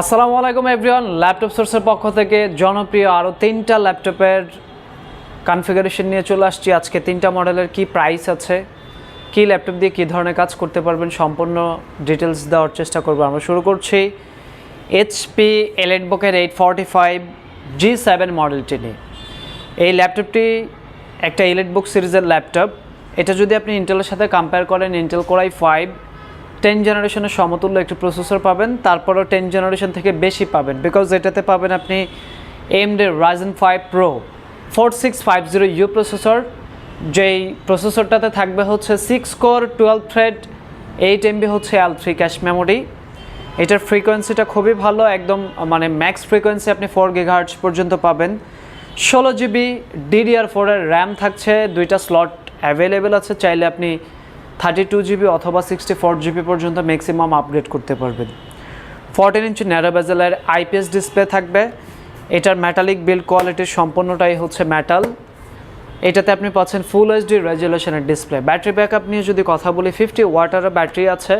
আসসালামু আলাইকুম everyone laptop সোর্সের পক্ষ থেকে জনপ্রিয় আরও তিনটা ল্যাপটপের কনফিগারেশন নিয়ে চলে আসছি। আজকে তিনটা মডেলের কি প্রাইস আছে, কি ল্যাপটপ দিয়ে কী ধরনের কাজ করতে পারবেন, সম্পূর্ণ ডিটেলস দেওয়ার চেষ্টা করব। আমরা শুরু করছি এইচপি এলেট বুকের eight forty five G seven মডেলটি নিয়ে। এই ল্যাপটপটি একটা ইলেট বুক সিরিজের ল্যাপটপ এটা যদি আপনি ইন্টেলের সাথে কম্পেয়ার করেন ইন্টেল কোরাই ফাইভ টেন জেনারেশনের সমতুল্য একটি প্রসেসর পাবেন, তারপরও টেন জেনারেশন থেকে বেশি পাবেন বিকজ এটাতে পাবেন আপনি AMD Ryzen five pro four six five zero U processor যেই প্রসেসরটাতে থাকবে হচ্ছে six core twelve thread eight MB হচ্ছে এল থ্রি ক্যাশ মেমোরি এটার ফ্রিকোয়েন্সিটা খুবই ভালো, একদম মানে ম্যাক্স ফ্রিকোয়েন্সি আপনি ফোর গিগাহার্টস পর্যন্ত পাবেন। ষোলো জিবি ডিডিআর ফোরের র্যাম থাকছে, দুইটা স্লট অ্যাভেলেবেল আছে, চাইলে আপনি থার্টি টু জিবি অথবা সিক্সটি ফোর জিবি পর্যন্ত ম্যাক্সিমাম আপগ্রেড করতে পারবেন। ফোরটিন ইঞ্চি ন্যারো বেজেলের আইপিএস ডিসপ্লে থাকবে। এটার মেটালিক বিল্ড কোয়ালিটির সম্পূর্ণটাই হচ্ছে মেটাল এটাতে আপনি পাচ্ছেন ফুল এইচডি রেজুলেশনের ডিসপ্লে ব্যাটারি ব্যাকআপ নিয়ে যদি কথা বলি ফিফটি ওয়াটারও ব্যাটারি আছে।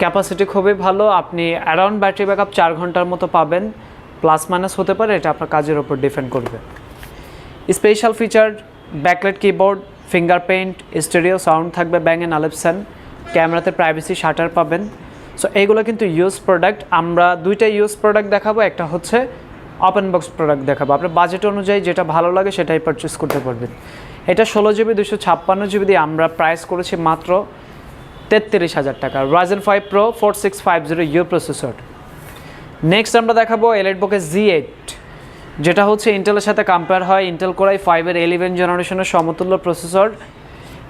ক্যাপাসিটি খুবই ভালো। আপনি অ্যারাউন্ড ব্যাটারি ব্যাকআপ চার ঘণ্টার মতো পাবেন। প্লাস মাইনাস হতে পারে, এটা আপনার কাজের উপর ডিপেন্ড করবে। Special feature backlit keyboard fingerprint, stereo sound থাকবে ব্যাং অ্যান্ড আলেপসন, ক্যামেরাতে প্রাইভেসি, শাটার পাবেন। সো এইগুলো কিন্তু ইউজ প্রোডাক্ট আমরা দুইটা ইউজ প্রোডাক্ট দেখাবো, একটা হচ্ছে ওপেন বক্স প্রোডাক্ট দেখাবো। আপনার বাজেট অনুযায়ী যেটা ভালো লাগে সেটাই পারচেস করতে পারবেন। এটা ষোলো জিবি দুশো ছাপ্পান্ন জিবি দিয়ে আমরা প্রাইস করেছি মাত্র তেত্রিশ হাজার টাকা। Ryzen five pro four six five zero U processor next আমরা দেখাবো এলএড বুকে জি এইট যেটা হচ্ছে ইন্টেলের সাথে কম্পেয়ার হয়। ইন্টেল কোরাই ফাইভের ইলেভেন জেনারেশনের সমতুল্য প্রসেসর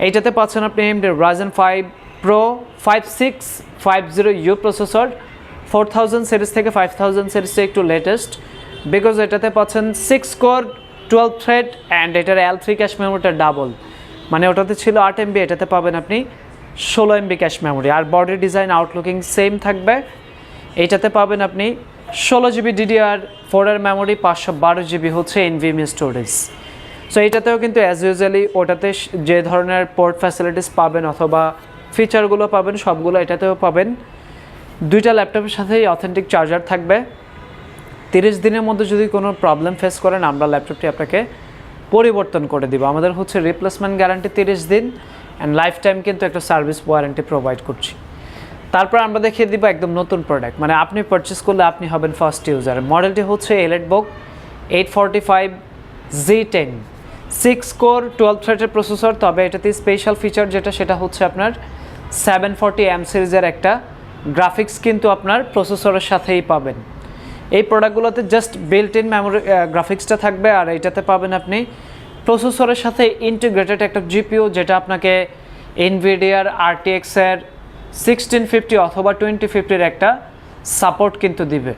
এইটাতে পাচ্ছেন আপনি AMD Ryzen five pro five six five zero U processor four thousand series থেকে ফাইভ থাউজেন্ড সিরিজটা একটু লেটেস্ট বিকজ এটাতে পাচ্ছেন six core twelve thread and এটার এল থ্রি ক্যাশ মেমোরিটা ডাবল মানে ওটাতে ছিল আট এমবি এটাতে পাবেন আপনি ষোলো এমবি ক্যাশ মেমোরি আর বডি ডিজাইন আউটলুকিং সেম থাকবে। এইটাতে পাবেন আপনি ষোলো জিবি ডিডিআর ফোরের মেমোরি পাঁচশো বারো জিবি হচ্ছে এনভিএমই স্টোরেজ সো এটাতেও কিন্তু অ্যাজ ইউজুয়ালি ওটাতে যে ধরনের পোর্ট ফ্যাসিলিটিস পাবেন অথবা ফিচারগুলো পাবেন, সবগুলো এটাতেও পাবেন। দুইটা ল্যাপটপের সাথেই অথেন্টিক চার্জার থাকবে। তিরিশ দিনের মধ্যে যদি কোনো প্রবলেম ফেস করেন, আমরা ল্যাপটপটি আপনাকে পরিবর্তন করে দিব। আমাদের হচ্ছে রিপ্লেসমেন্ট গ্যারান্টি তিরিশ দিন অ্যান্ড লাইফ টাইম কিন্তু একটা সার্ভিস ওয়ারেন্টি প্রোভাইড করছি। তারপর আমরা দেখিয়ে দিব একদম নতুন প্রোডাক্ট মানে আপনি পারচেস করলে আপনি হবেন ফার্স্ট ইউজার মডেলটি হচ্ছে EliteBook eight forty five G ten six core twelve থ্রেটের processor তবে এটাতে স্পেশাল ফিচার যেটা, সেটা হচ্ছে আপনার সেভেন ফর্টি এম সিরিজের একটা গ্রাফিক্স কিন্তু আপনার প্রসেসরের সাথেই পাবেন। এই প্রোডাক্টগুলোতে জাস্ট বিল্ট ইন মেমোরি গ্রাফিক্সটা থাকবে, আর এটাতে পাবেন আপনি প্রসেসরের সাথে ইন্টিগ্রেটেড একটা জিপিও যেটা আপনাকে এনভিডিয়ার আরটিএক্সের সিক্সটিন ফিফটি অথবা টোয়েন্টি ফিফটির একটা সাপোর্ট কিন্তু দিবে।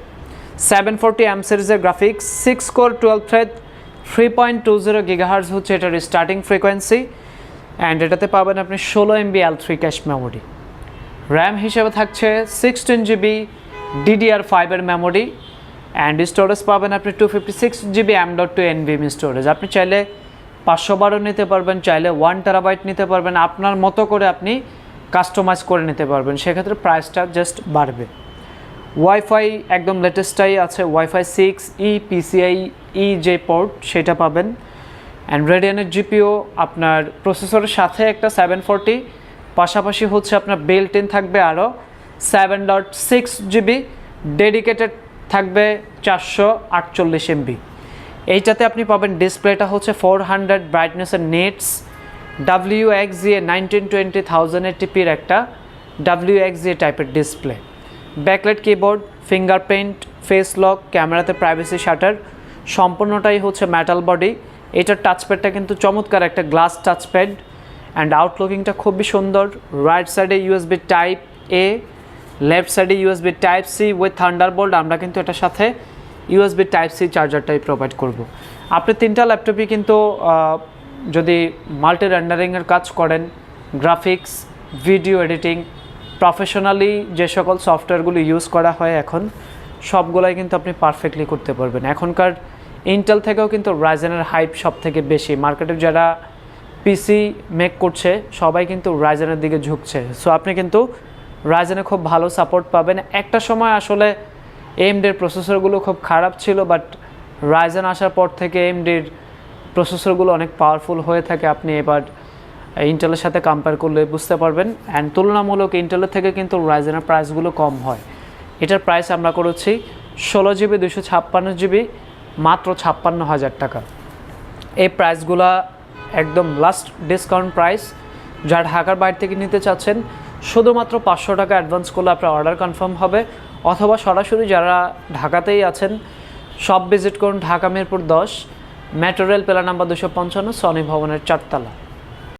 সেভেন ফোরটি এম সিরিজের graphics six core twelve thread three point two zero gigahertz হচ্ছে এটার স্টার্টিং ফ্রিকোয়েন্সি অ্যান্ড এটাতে পাবেন আপনি ষোলো MB L three cache memory RAM হিসেবে থাকছে সিক্সটিন জিবি ডিডিআর ফাইভের মেমোরি অ্যান্ড স্টোরেজ পাবেন আপনি two fifty six GB M dot two NVMe storage আপনি চাইলে পাঁচশো বারো নিতে পারবেন, চাইলে ওয়ান টেরাবাইট নিতে পারবেন। আপনার মতো করে আপনি কাস্টমাইজ করে নিতে পারবেন, সেক্ষেত্রে প্রাইসটা জাস্ট বাড়বে। ওয়াইফাই একদম লেটেস্টটাই আছে WiFi six E PCI E যে পোর্ট সেটা পাবেন। অ্যান্ড রেডিয়ানের জিপিও আপনার প্রসেসরের সাথে একটা সেভেন ফোরটি পাশাপাশি হচ্ছে আপনার বেল্ট ইন থাকবে আরও seven dot six GB dedicated থাকবে চারশো আটচল্লিশ এমবি এইটাতে আপনি পাবেন ডিসপ্লেটা হচ্ছে four hundred ব্রাইটনেসের nits W X GA nineteen twenty thousand এইটিপির একটা ডাব্লিউ এক্স জিএ টাইপের display backlit keyboard fingerprint face lock ক্যামেরাতে প্রাইভেসি শাটার সম্পূর্ণটাই হচ্ছে মেটাল বডি এটার টাচপ্যাডটা কিন্তু চমৎকার একটা গ্লাস টাচপ্যাড অ্যান্ড আউটলুকিংটা খুবই সুন্দর। রাইট সাইডে ইউএসবি টাইপ এ লেফট সাইডে USB type C with Thunderbolt আমরা কিন্তু এটার সাথে ইউএসবি টাইপ সি চার্জারটাই প্রোভাইড করব। আপনি তিনটা ল্যাপটপই কিন্তু যদি মাল্টি রেন্ডারিংয়ের কাজ করেন গ্রাফিক্স ভিডিও এডিটিং প্রফেশনালি যে সকল সফটওয়্যারগুলো ইউজ করা হয় এখন, সবগুলাই কিন্তু আপনি পারফেক্টলি করতে পারবেন। এখনকার ইন্টেল থেকেও কিন্তু রাইজেনের হাইপ সব থেকে বেশি। মার্কেটে যারা পিসি মেক করছে, সবাই কিন্তু রাইজেনের দিকে ঝুঁকছে। সো আপনি কিন্তু রাইজেনে খুব ভালো সাপোর্ট পাবেন। একটা সময় আসলে এমডির প্রসেসরগুলো খুব খারাপ ছিল বাট রাইজেন আসার পর থেকে এমডির প্রসেসরগুলো অনেক পাওয়ারফুল হয়ে থাকে, আপনি এবার ইন্টেলের সাথে কম্পেয়ার করলে বুঝতে পারবেন। অ্যান্ড তুলনামূলক ইন্টেলের থেকে কিন্তু রাইজেনের প্রাইসগুলো কম হয়। এটার প্রাইস আমরা করেছি ষোলো জিবি দুশো ছাপ্পান্ন জিবি মাত্র ছাপ্পান্ন হাজার টাকা। এই প্রাইসগুলা একদম লাস্ট ডিসকাউন্ট প্রাইস যারা ঢাকার বাইরে থেকে নিতে চাচ্ছেন, শুধুমাত্র পাঁচশো টাকা অ্যাডভান্স করলে আপনার অর্ডার কনফার্ম হবে। অথবা সরাসরি যারা ঢাকাতেই আছেন, সব ভিজিট করুন ঢাকা মিরপুর দশ। মেট্রো রেল পেলা নাম্বার দুশো পঞ্চান্ন সনি ভবনের চারতলা।